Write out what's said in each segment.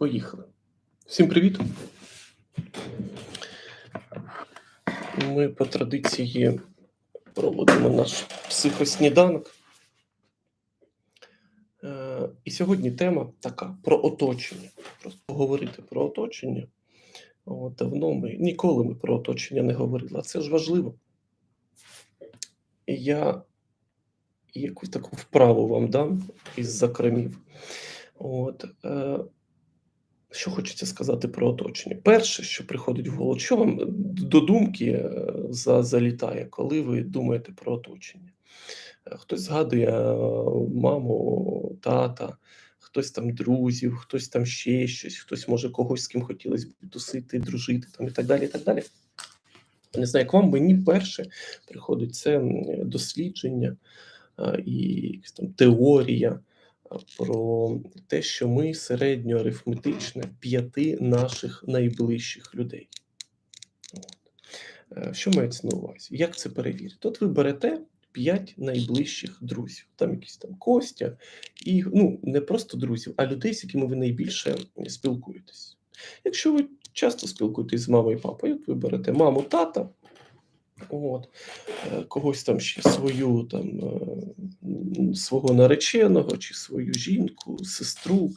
Поїхали. Всім привіт. Ми по традиції проводимо наш психосніданок. Е, І сьогодні тема така про оточення. Просто поговорити про оточення. От, давно ми ніколи ми про оточення не говорили, а це ж важливо. Я якусь таку вправу вам дам із закремів. От, е, що хочеться сказати про оточення? Перше, що приходить в голову, що вам до думки е, за, залітає, коли ви думаєте про оточення? Е, Хтось згадує е, маму, тата, хтось там друзів, хтось там ще щось, хтось може когось з ким хотілося б тусити, дружити там, і так далі. і так далі. Не знаю, як вам мені перше приходить це дослідження е, і там теорія е, про те, що ми середньоарифметичне п'яти наших найближчих людей. Е, Що мається на увазі? Як це перевірити? От ви берете п'ять найближчих друзів, там якісь там Костя, і ну не просто друзів, а людей, з якими ви найбільше спілкуєтесь. Якщо ви часто спілкуєтесь з мамою і папою, ви берете маму, тата, от, е, когось там ще свою там е, свого нареченого чи свою жінку, сестру,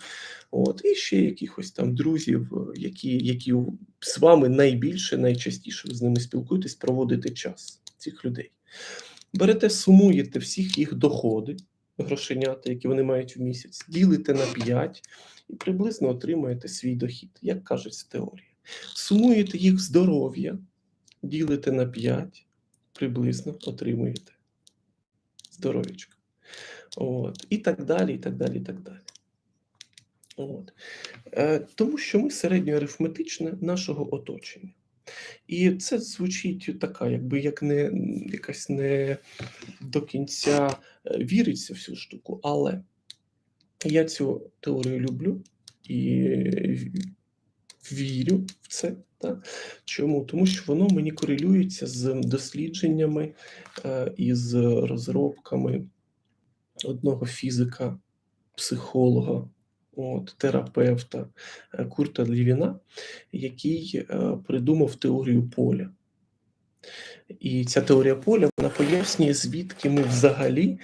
от, і ще якихось там друзів, які, які з вами найбільше, найчастіше з ними спілкуєтесь, проводите час цих людей. Берете, сумуєте всіх їх доходи, грошенята, які вони мають в місяць, ділите на 5 і приблизно отримаєте свій дохід, як кажуть теорія. Сумуєте їх здоров'я, ділите на 5, приблизно отримуєте здоров'ячко. От. І так далі, і так далі, і так далі. От. Е, тому що ми середньоарифметичне нашого оточення. І це звучить така, якби як не якась не до кінця е, віриться в цю штуку, але я цю теорію люблю і вірю в це. Так? Чому? Тому що воно мені корелюється з дослідженнями е, і з розробками одного фізика, психолога, от, терапевта е, Курта Лівіна, який е, придумав теорію поля. І ця теорія поля вона пояснює, звідки ми взагалі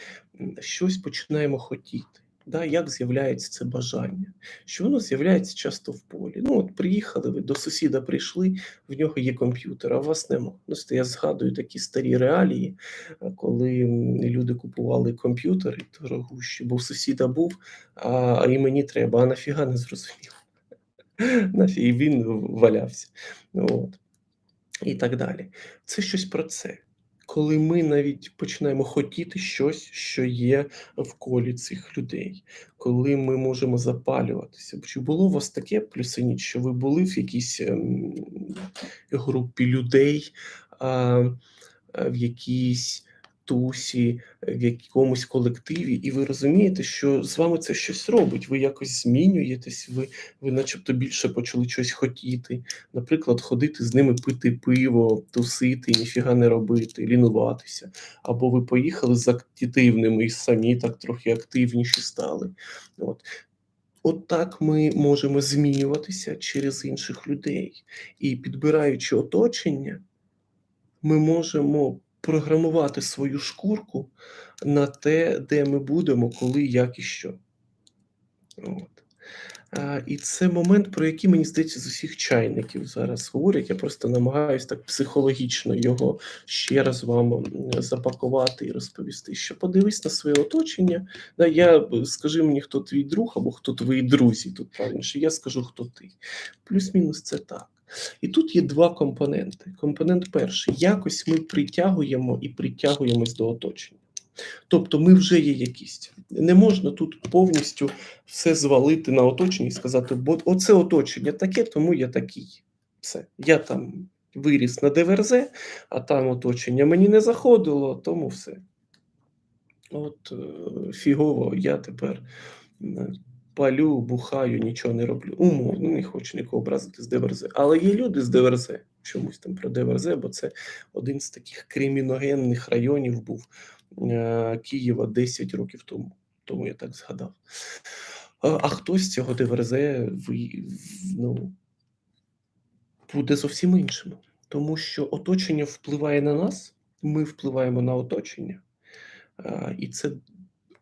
щось починаємо хотіти. Да, як з'являється це бажання? Що воно з'являється часто в полі. Ну, от приїхали ви до сусіда, прийшли, в нього є комп'ютер, а у вас нема. Ну, я згадую такі старі реалії, е, коли люди купували комп'ютери дорогущі, бо в сусіда був, а, і мені треба, а нафіга не зрозумів. Нафіг, і він валявся. От. І так далі. Це щось про це. Коли ми навіть починаємо хотіти щось, що є в колі цих людей, коли ми можемо запалюватися. Чи було у вас таке плюсиніч, що ви були в якійсь ем, групі людей, в якійсь тусі, в якомусь колективі, і ви розумієте, що з вами це щось робить. Ви якось змінюєтесь, ви, ви начебто більше почали щось хотіти. Наприклад, ходити з ними пити пиво, тусити, ніфіга не робити, лінуватися. Або ви поїхали з активними і самі так трохи активніші стали. От. От так ми можемо змінюватися через інших людей. І підбираючи оточення, ми можемо програмувати свою шкурку на те, де ми будемо, коли, як і що. От. А, і це момент, про який, мені здається, з усіх чайників зараз говорять. Я просто намагаюся так психологічно його ще раз вам запакувати і розповісти. Що подивись на своє оточення. Да, я скажи мені, хто твій друг або хто твої друзі, тут правильніше, я скажу, хто ти. Плюс-мінус це так. І тут є два компоненти. Компонент перший: якось ми притягуємо і притягуємось до оточення. Тобто ми вже є якісь. Не можна тут повністю все звалити на оточення і сказати, бо оце оточення таке, тому я такий. Все. Я там виріс на ДВРЗ, а там оточення мені не заходило, тому все. От е, фігово, я тепер е, палю, бухаю, нічого не роблю. Умовно, не хочу нікого образити з ДВРЗ. Але є люди з ДВРЗ, чомусь там про ДВРЗ, бо це один з таких криміногенних районів був е, Києва 10 років тому. Тому я так згадав. А, хтось з цього ви, ну, буде зовсім іншим. Тому що оточення впливає на нас, ми впливаємо на оточення, і це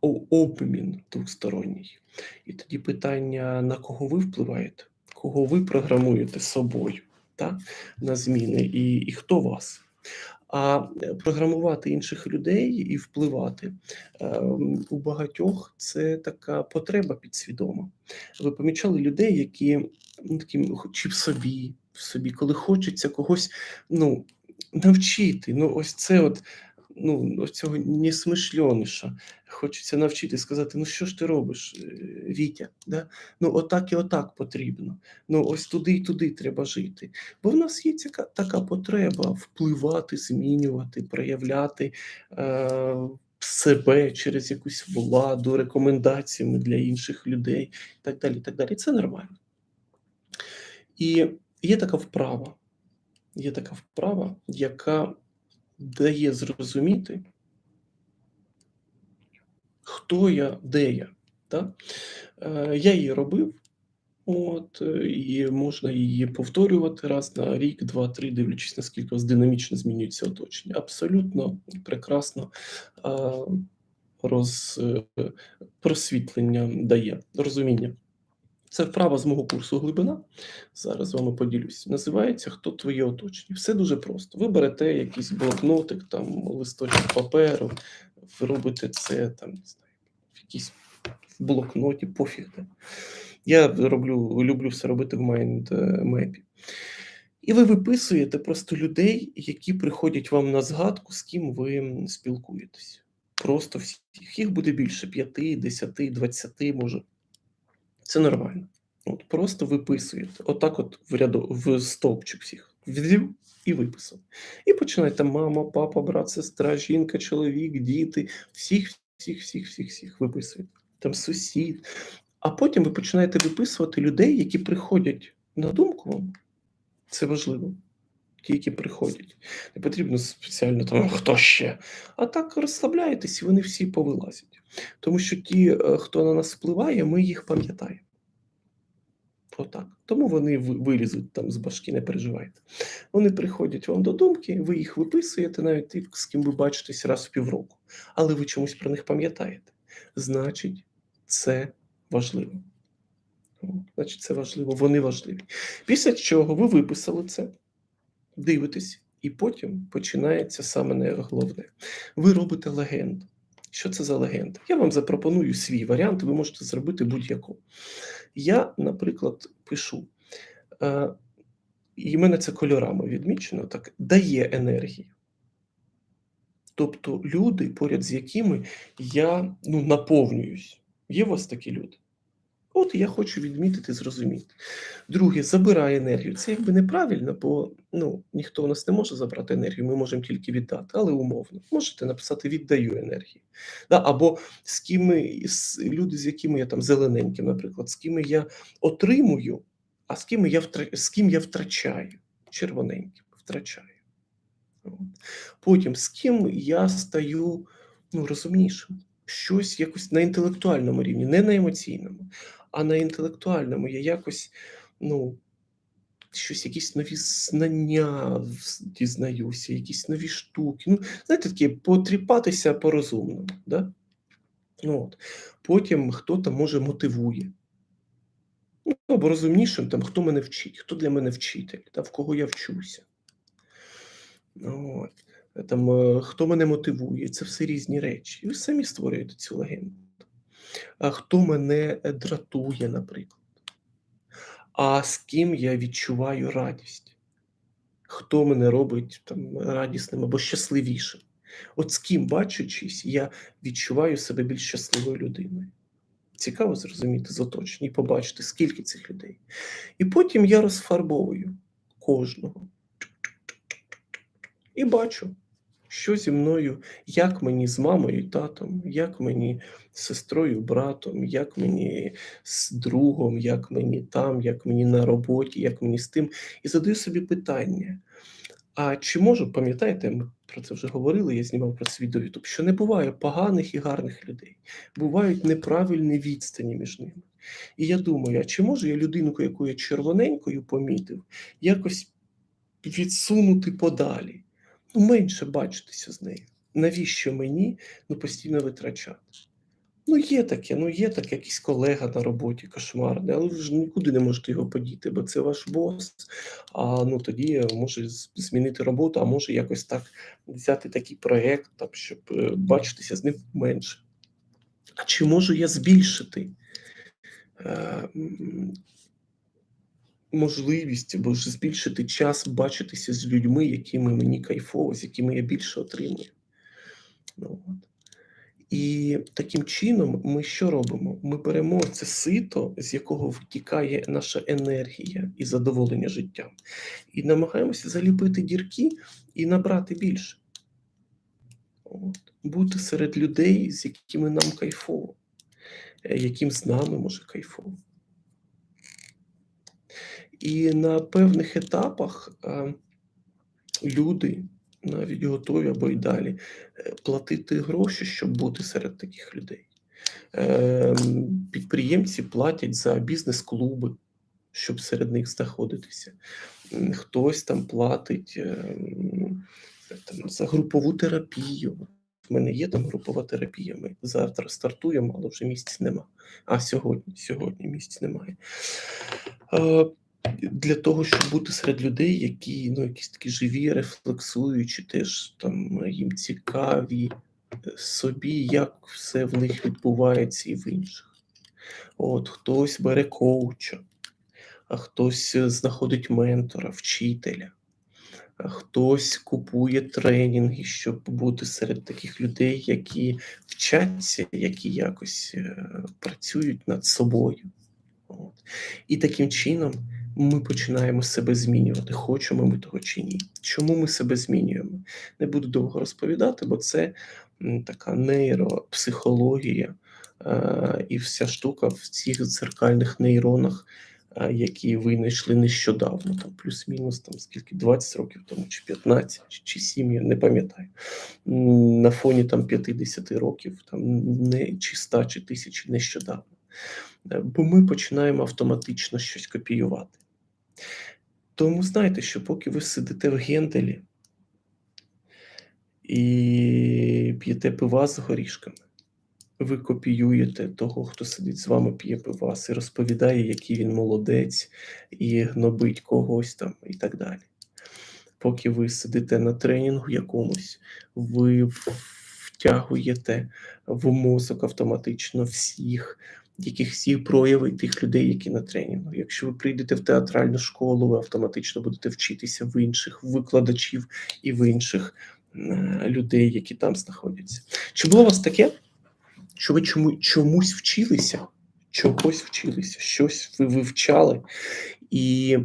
обмін двосторонній. І тоді питання, на кого ви впливаєте, кого ви програмуєте собою та, на зміни, і, і хто вас. А е, програмувати інших людей і впливати ем, у багатьох це така потреба підсвідома. Ви помічали людей, які ну, такі, чи в собі, в собі, коли хочеться когось ну, навчити. Ну, ось це от. Ну, цього несмишленіша. Хочеться навчити сказати: ну що ж ти робиш, е, Вітя? Да? Ну, отак і отак потрібно. Ну, ось туди і туди треба жити. Бо в нас є цяка, така потреба впливати, змінювати, проявляти е, себе через якусь владу, рекомендаціями для інших людей і так далі. Так далі. Це нормально. І є така вправа, є така вправа, яка дає зрозуміти, хто я, де я. Так? Е, я її робив, от, е, і можна її повторювати раз на рік, два, три, дивлячись, наскільки динамічно змінюється оточення. Абсолютно прекрасно е, роз, просвітлення дає, розуміння. Це вправа з мого курсу глибина. Зараз з вами поділюсь. Називається Хто твоє оточення. Все дуже просто. Ви берете якийсь блокнотик, там листочок паперу, ви робите це там, не знаю, в якійсь блокноті, пофіг. де. Я роблю, люблю все робити в майндмепі. І ви виписуєте просто людей, які приходять вам на згадку, з ким ви спілкуєтесь. Просто всіх. Їх буде більше 5, 10, 20, може. Це нормально. От Просто виписуєте. Отак, от в ряду, в стовпчик всіх. Взяв і виписав. І починайте мама, папа, брат, сестра, жінка, чоловік, діти, всіх, всіх, всіх, всіх, всіх виписуєте. Там сусід. А потім ви починаєте виписувати людей, які приходять на думку вам. Це важливо. Ті, які приходять. Не потрібно спеціально там хто ще. А так розслабляєтесь, і вони всі повилазять. Тому що ті, е, хто на нас впливає, ми їх пам'ятаємо. Отак. Тому вони вилізуть там з башки, не переживайте. Вони приходять вам до думки, ви їх виписуєте, навіть тих, з ким ви бачитесь раз в півроку. Але ви чомусь про них пам'ятаєте. Значить, це важливо. Значить, це важливо, вони важливі. Після чого ви виписали це, дивитесь, і потім починається саме найголовне. Ви робите легенду. Що це за легенда? Я вам запропоную свій варіант, ви можете зробити будь-яку. Я, наприклад, пишу, е, і в мене це кольорами відмічено, так, дає енергію. Тобто люди, поряд з якими я ну, наповнююсь. Є у вас такі люди? От я хочу відмітити, зрозуміти. Друге, забирає енергію. Це якби неправильно, бо ну, ніхто у нас не може забрати енергію, ми можемо тільки віддати, але умовно. Можете написати віддаю енергію. Да? Або з ким з, люди, з якими я там зелененьким, наприклад, з ким я отримую, а з ким я втра, з ким я втрачаю. Червоненьким втрачаю. От. Потім з ким я стаю ну, розумнішим. Щось якось на інтелектуальному рівні, не на емоційному, а на інтелектуальному я якось, ну, щось, якісь нові знання дізнаюся, якісь нові штуки. Ну, знаєте, такі потріпатися по-розумному. Да? Ну, от. Потім хто там може мотивує. Ну, або розумнішим, там, хто мене вчить, хто для мене вчитель, та, в кого я вчуся. От. Там, е, хто мене мотивує, це все різні речі. І ви самі створюєте цю легенду. А хто мене е, дратує, наприклад. А з ким я відчуваю радість? Хто мене робить там, радісним або щасливішим? От з ким, бачачись, я відчуваю себе більш щасливою людиною. Цікаво зрозуміти з оточення і побачити, скільки цих людей. І потім я розфарбовую кожного. І бачу, що зі мною, як мені з мамою і татом, як мені з сестрою, братом, як мені з другом, як мені там, як мені на роботі, як мені з тим. І задаю собі питання: а чи можу, пам'ятаєте, ми про це вже говорили, я знімав про це відео YouTube, що не буває поганих і гарних людей, бувають неправильні відстані між ними. І я думаю, а чи можу я людинку, яку я червоненькою помітив, якось відсунути подалі? Менше бачитися з нею. Навіщо мені ну, постійно витрачати? Ну, є таке, ну є таке, якийсь колега на роботі кошмарний, але ви ж нікуди не можете його подіти, бо це ваш бос. А ну тоді може змінити роботу, а може якось так взяти такий проєкт, там, щоб е, бачитися з ним менше. А чи можу я збільшити е, можливість або ж збільшити час бачитися з людьми, якими мені кайфово, з якими я більше отримую? Ну, от. І таким чином ми що робимо? Ми беремо це сито, з якого витікає наша енергія і задоволення життям, і намагаємося заліпити дірки і набрати більше. От. Бути серед людей, з якими нам кайфово, е, яким з нами може кайфово. І на певних етапах е, люди навіть готові або й далі е, платити гроші, щоб бути серед таких людей. Ем, Підприємці платять за бізнес-клуби, щоб серед них знаходитися. Хтось там платить там, за групову терапію. В мене є там групова терапія. Ми завтра стартуємо, але вже місць нема. А сьогодні, сьогодні місць немає. Для того, щоб бути серед людей, які ну, якісь такі живі, рефлексуючі, теж там їм цікаві е, собі, як все в них відбувається і в інших. От хтось бере коуча, а хтось е, знаходить ментора, вчителя, хтось купує тренінги, щоб бути серед таких людей, які вчаться, які якось е, працюють над собою. От. І таким чином ми починаємо себе змінювати, хочемо ми того чи ні. Чому ми себе змінюємо? Не буду довго розповідати, бо це така нейропсихологія е, і вся штука в цих дзеркальних нейронах, е, які винайшли нещодавно, там плюс-мінус там скільки 20 років тому, чи 15, чи, чи 7, я не пам'ятаю. На фоні там 50 років, там не чи 100, чи тисячі нещодавно. Е, Бо ми починаємо автоматично щось копіювати. Тому знайте, що поки ви сидите в генделі і п'єте пива з горішками, ви копіюєте того, хто сидить з вами, п'є пивас і розповідає, який він молодець, і гнобить когось там і так далі. Поки ви сидите на тренінгу якомусь, ви втягуєте в мозок автоматично всіх яких всі прояви тих людей, які на тренінгу. Якщо ви прийдете в театральну школу, ви автоматично будете вчитися в інших викладачів і в інших людей, які там знаходяться. Чи було у вас таке, що ви чому, чомусь вчилися, чогось вчилися, щось ви вивчали, і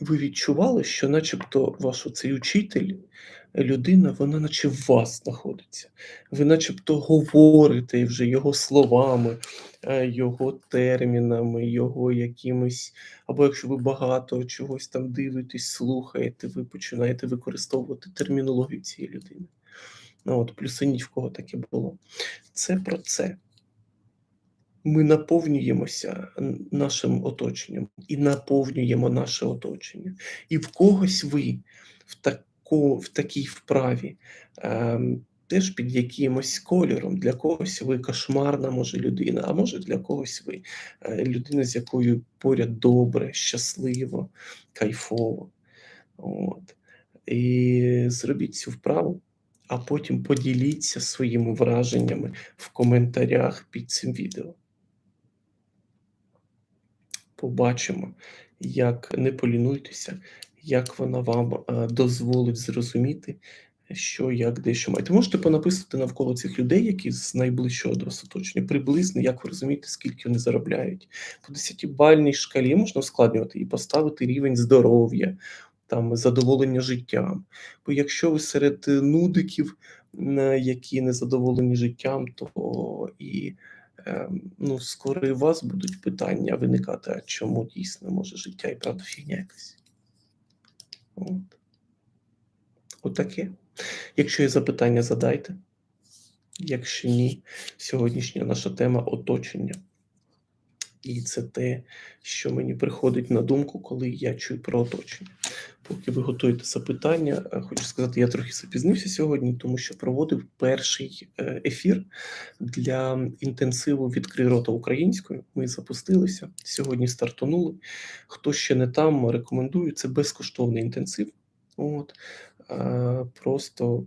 ви відчували, що, начебто, ваш оцей учитель, людина, вона наче в вас знаходиться. Ви начебто говорите вже його словами, е, його термінами, його якимись, або якщо ви багато чогось там дивитесь, слухаєте, ви починаєте використовувати термінологію цієї людини. Ну, от, плюси ні в кого таке було. Це про це. Ми наповнюємося нашим оточенням і наповнюємо наше оточення. І в когось ви в, тако, в такій вправі ем, теж під якимось кольором. Для когось ви кошмарна, може, людина, а може для когось ви е, людина, з якою поряд добре, щасливо, кайфово. От. І зробіть цю вправу, а потім поділіться своїми враженнями в коментарях під цим відео. Побачимо, як не полінуйтеся, як вона вам е, дозволить зрозуміти, що, як, де, що маєте. Можете понаписати навколо цих людей, які з найближчого до вас оточення, приблизно, як ви розумієте, скільки вони заробляють. По 10-бальній шкалі можна ускладнювати і поставити рівень здоров'я, там, задоволення життям. Бо якщо ви серед е, нудиків, е, які не задоволені життям, то і ну, скоро у вас будуть питання виникати, а чому дійсно може життя і правда фігня якась. От. Отаке. Якщо є запитання, задайте. Якщо ні, сьогоднішня наша тема оточення. І це те, що мені приходить на думку, коли я чую про оточення. Поки ви готуєте запитання, е, хочу сказати, я трохи запізнився сьогодні, тому що проводив перший е, ефір для інтенсиву «Відкрий рота українською. Ми запустилися сьогодні. Стартанули. Хто ще не там, рекомендую. Це безкоштовний інтенсив. От е, просто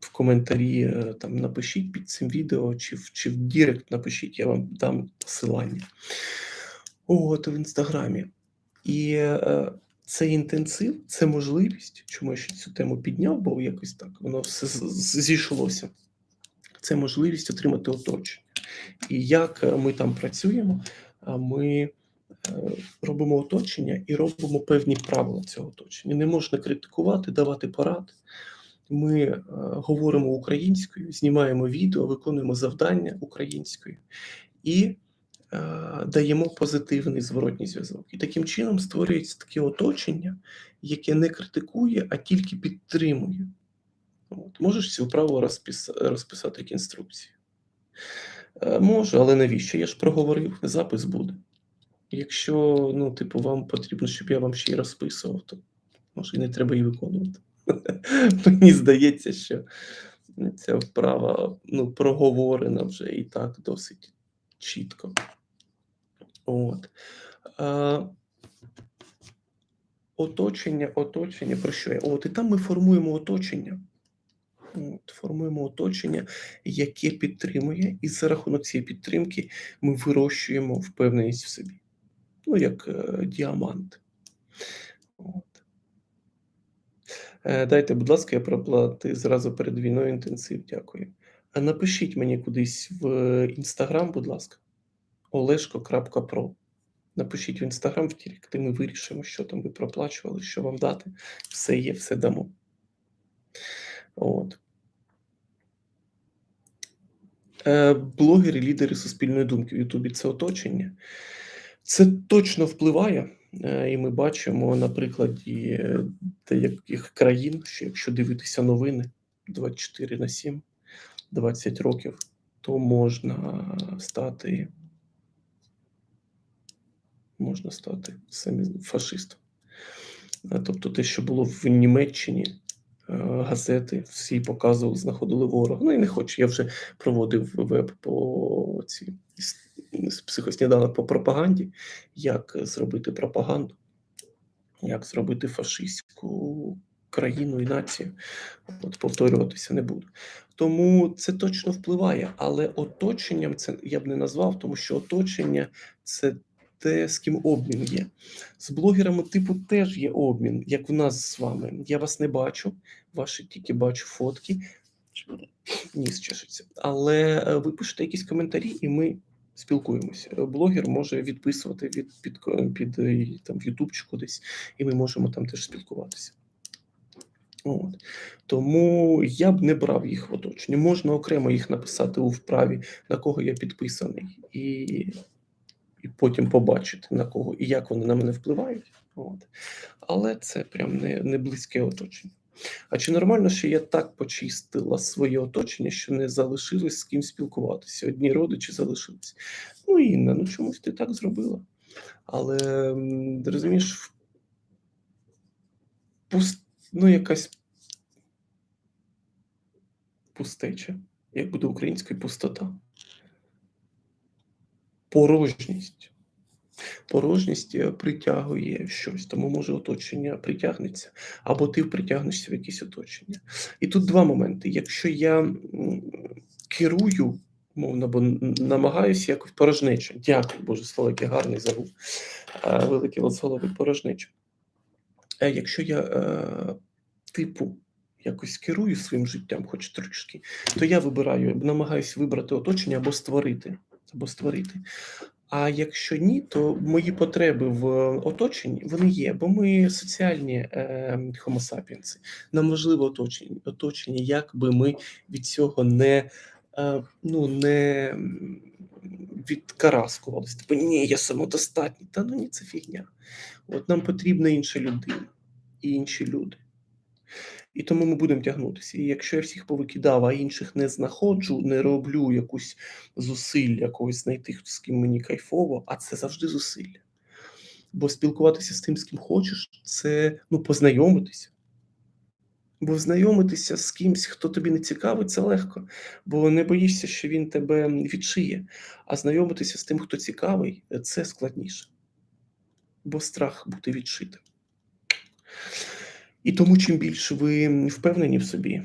в коментарі е, там напишіть під цим відео, чи в чи в Дірект напишіть, я вам дам посилання. От в інстаграмі. І е, цей інтенсив це можливість, чому я ще цю тему підняв, бо якось так воно все зійшлося. Це можливість отримати оточення. І як е, ми там працюємо, ми е, робимо оточення і робимо певні правила цього оточення. Не можна критикувати, давати поради. Ми е, говоримо українською, знімаємо відео, виконуємо завдання українською і е, даємо позитивний зворотній зв'язок. І таким чином створюється таке оточення, яке не критикує, а тільки підтримує. От. Можеш цю вправу розпис... розписати як інструкцію? Е, можу, але навіщо? Я ж проговорив, запис буде. Якщо, ну, типу, вам потрібно, щоб я вам ще й розписував, то може і не треба її виконувати. Мені здається, що ця вправа ну, проговорена вже і так досить чітко. От. А, оточення, оточення, про що я? От, і там ми формуємо оточення. От, формуємо оточення, яке підтримує, і за рахунок цієї підтримки ми вирощуємо впевненість в собі. Ну, як е, діамант. От. Е, Дайте, будь ласка, я проплати зразу перед війною інтенсив. Дякую. Напишіть мені кудись в інстаграм, будь ласка, olешко.pro. Напишіть в інстаграм в Дірект, і ми вирішимо, що там ви проплачували, що вам дати. Все є, все дамо. От. Е, Блогери, лідери суспільної думки в Ютубі це оточення. Це точно впливає, е, і ми бачимо на прикладі е, деяких країн, що якщо дивитися новини 24 на 7, 20 років, то можна стати, можна стати самі фашистом. Е, Тобто те, що було в Німеччині, е, газети всі показували, знаходили ворога. Ну і не хочу. Я вже проводив веб по ці с- психосніданок по пропаганді, як зробити пропаганду, як зробити фашистську країну і націю. От повторюватися не буду. Тому це точно впливає, але оточенням це я б не назвав, тому що оточення це те, з ким обмін є. З блогерами типу теж є обмін, як у нас з вами. Я вас не бачу, ваші тільки бачу фотки. Ніс чешеться. Але е, ви пишете якісь коментарі, і ми спілкуємося. Блогер може відписувати від під, під е, там Ютубчику десь, і ми можемо там теж спілкуватися. От. Тому я б не брав їх в оточення. Можна окремо їх написати у вправі, на кого я підписаний, і, і потім побачити на кого і як вони на мене впливають. От. Але це прям не, не близьке оточення. А чи нормально, що я так почистила своє оточення, що не залишилось з ким спілкуватися? Одні родичі залишились. Ну, Інна, ну чомусь ти так зробила. Але розумієш, пуст, ну, якась пустеча, як буде українською пустота. Порожність. Порожність е, притягує щось, тому може оточення притягнеться, або ти притягнешся в якесь оточення. І тут два моменти. Якщо я керую, мовно, бо намагаюся якось порожнеча. Дякую, Боже, слово, яке гарний забув. Великий Лоцоловий порожнеча. Е, Якщо я е, типу якось керую своїм життям, хоч трошки, то я вибираю, намагаюся вибрати оточення або створити. Або створити. А якщо ні, то мої потреби в оточенні вони є, бо ми соціальні е, sapiens. Нам важливо оточення, оточення, як би ми від цього не, е, ну, не відкараскувалися. Типу, ні, я самодостатній. Та ну ні, це фігня. От нам потрібна інша людина і інші люди. І тому ми будемо тягнутися. І якщо я всіх повикидав, а інших не знаходжу, не роблю якусь зусилля когось знайти, з ким мені кайфово, а це завжди зусилля. Бо спілкуватися з тим, з ким хочеш, це ну, познайомитися. Бо знайомитися з кимсь, хто тобі не цікавий, це легко, бо не боїшся, що він тебе відшиє. А знайомитися з тим, хто цікавий, це складніше. Бо страх бути відшитим. І тому, чим більше ви впевнені в собі,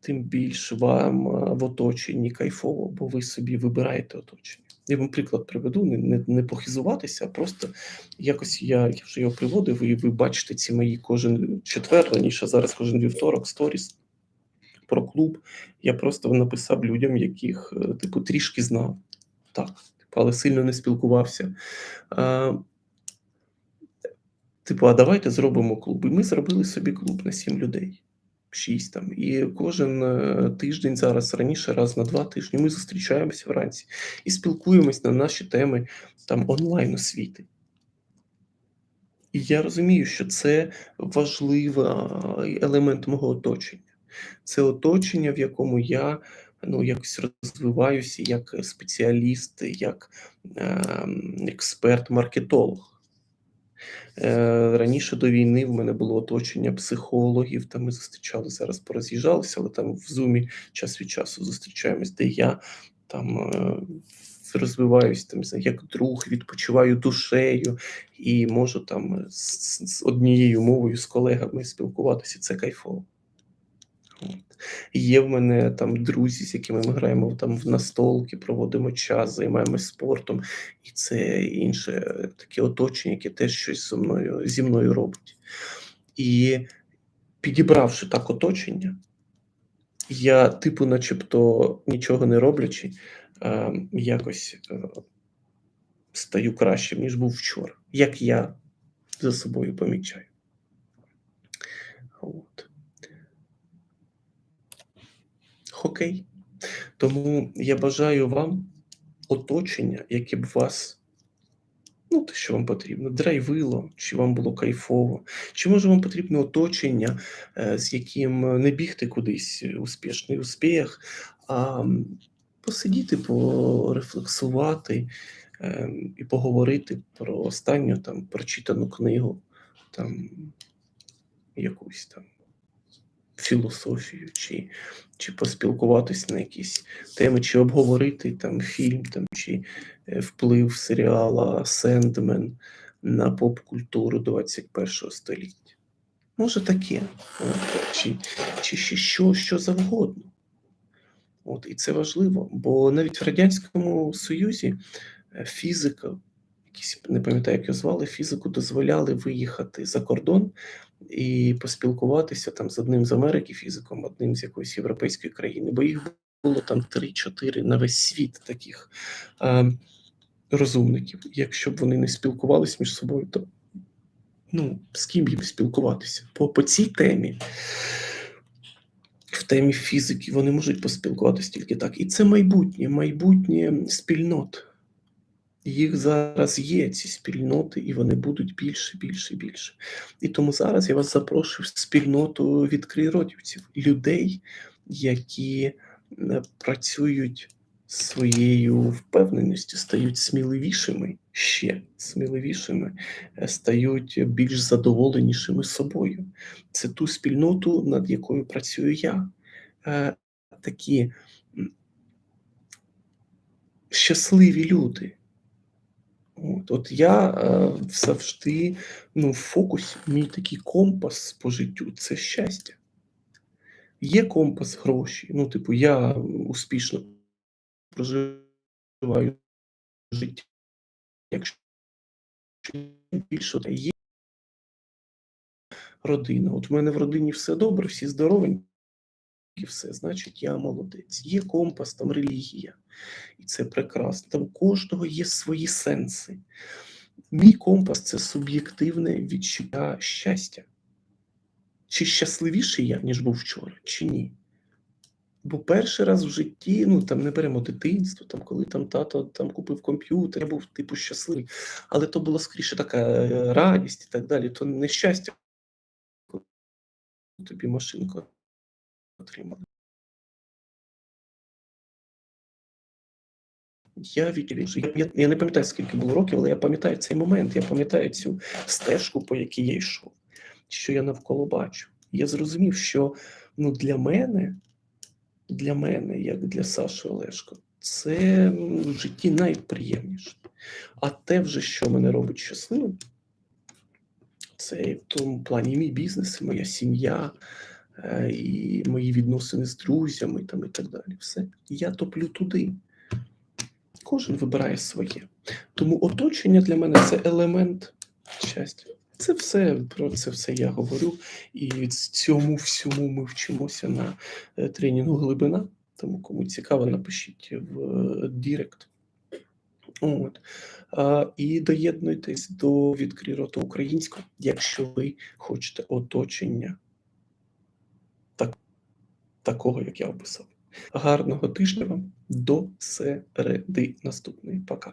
тим більше вам в оточенні кайфово, бо ви собі вибираєте оточення. Я вам приклад приведу, не не, не похизуватися, а просто якось я, я вже його приводив, і ви бачите ці мої кожен четвер, раніше зараз кожен вівторок, сторіс про клуб. Я просто написав людям, яких, е, типу, трішки знав. Так, типу, але сильно не спілкувався. Типу, а давайте зробимо клуб. І ми зробили собі клуб на сім людей. Шість там. І кожен е, тиждень зараз раніше, раз на два тижні, ми зустрічаємося вранці і спілкуємось на наші теми там онлайн освіти. І я розумію, що це важливий елемент мого оточення. Це оточення, в якому я ну, якось розвиваюся як спеціаліст, як е, експерт-маркетолог. Е, раніше до війни в мене було оточення психологів, там ми зустрічали зараз, пороз'їжджалися, але там в зумі час від часу зустрічаємось, де я там е, розвиваюсь там як друг, відпочиваю душею і можу там з, з однією мовою з колегами спілкуватися. Це кайфово. Є в мене там друзі, з якими ми граємо там в настолки, проводимо час, займаємось спортом, і це інше таке оточення, яке теж щось зі мною зі мною робить. І підібравши так оточення, я, типу, начебто, нічого не роблячи, е, якось е, стаю кращим, ніж був вчора, як я за собою помічаю. От. Окей. Тому я бажаю вам оточення, яке б вас, ну, те, що вам потрібно, драйвило, чи вам було кайфово, чи може вам потрібне оточення, е, з яким не бігти кудись успішний успіх, а посидіти, порефлексувати е, і поговорити про останню там прочитану книгу, там якусь там філософію, чи чи поспілкуватись на якісь теми, чи обговорити там фільм, там, чи е, вплив серіала Сендмен на поп-культуру 21 століття. Може таке, чи чи ще що, що завгодно. От, І це важливо, бо навіть в Радянському Союзі е, фізика, якісь не пам'ятаю, як його звали, фізику дозволяли виїхати за кордон і поспілкуватися там з одним з Америки фізиком, одним з якоїсь європейської країни, бо їх було там 3-4 на весь світ таких е, розумників. Якщо б вони не спілкувалися між собою, то ну, з ким їм спілкуватися? По, по цій темі. В темі фізики вони можуть поспілкуватися тільки так. І це майбутнє, майбутнє спільнот. Їх зараз є, ці спільноти, і вони будуть більше, більше, більше. І тому зараз я вас запрошую в спільноту відкриродівців, людей, які е, працюють своєю впевненістю, стають сміливішими, ще сміливішими, е, стають більш задоволенішими собою. Це ту спільноту, над якою працюю я. Е, такі щасливі люди. От от я е, завжди ну, в мій такий компас по життю це щастя. Є компас гроші. Ну, типу, я успішно проживаю життя. Якщо більше є родина. От в мене в родині все добре, всі здорові все, значить, я молодець. Є компас, там релігія, і це прекрасно. Там у кожного є свої сенси. Мій компас це суб'єктивне відчуття щастя. Чи щасливіший я, ніж був вчора, чи ні? Бо перший раз в житті, ну там не беремо дитинство, там коли там тато там купив комп'ютер, я був типу щасливий, але то було скоріше така е, радість і так далі, то не щастя тобі машинку отримали. Я відділюся. Я, я, я не пам'ятаю, скільки було років, але я пам'ятаю цей момент, я пам'ятаю цю стежку, по якій я йшов, що я навколо бачу. Я зрозумів, що ну, для мене, для мене, як для Саші Олешко, це ну, в житті найприємніше. А те, вже, що мене робить щасливим, це в тому плані мій бізнес, моя сім'я, е, і мої відносини з друзями там, і так далі. Все. Я топлю туди. Кожен вибирає своє. Тому оточення для мене це елемент щастя. Це все про це все я говорю. І цьому всьому ми вчимося на е, тренінгу глибина. Тому кому цікаво, напишіть в е, Дірект. От. А, і доєднуйтесь до відкрий рота українського, якщо ви хочете оточення так, такого, як я описав. Гарного тижня вам до середи наступної. Пока.